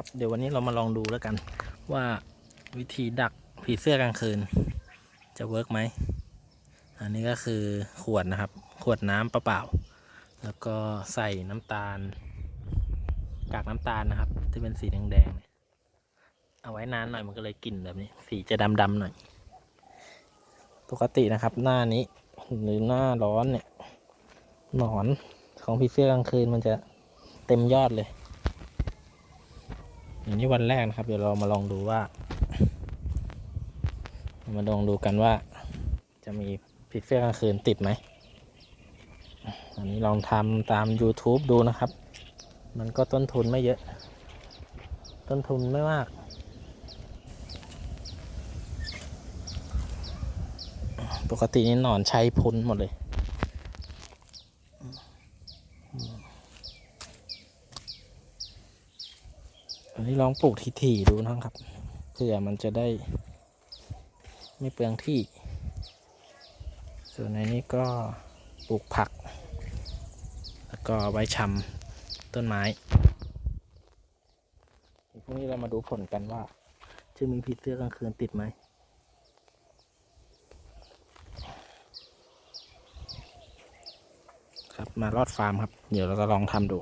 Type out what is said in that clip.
ครับ เดี๋ยววันนี้เรามาลองดูแล้วกัน ว่าวิธีดักผีเสื้อกลางคืน จะเวิร์กไหม อันนี้ก็คือขวดนะครับ ขวดน้ำเปล่าๆแล้วก็ใส่น้ำตาล กากน้ำตาลนะครับ ที่เป็นสีแดงๆเนี่ยเอาไว้นานหน่อยมันก็เลยกลิ่นแบบนี้ สีจะดำๆหน่อย ปกตินะครับ หน้านี้หรือหน้าร้อนเนี่ยหนอนของผีเสื้อกลางคืนมันจะเต็มยอดเลย อย่างนี้วันแรกนะครับ เดี๋ยวเรามาลองดูว่า มาลองดูกันว่า จะมีผีเสื้อกลางคืนติดไหม อันนี้ลองทำตาม YouTube ดูนะครับ มันก็ต้นทุนไม่เยอะ ต้นทุนไม่มากปกตินี่หนอนใช้พุ้นหมดเลย อันนี้ลองปลูกถี่ๆดูนะครับเพื่อมันจะได้ ไม่เปลืองที่ ส่วนในนี้ก็ปลูกผัก แล้วก็ไว้ชำต้นไม้พรุ่งนี้เรามาดูผลกันว่า จะมีผีเสื้อกลางคืนติดไหมครับมารอดฟาร์มครับ เดี๋ยวเราจะลองทำดู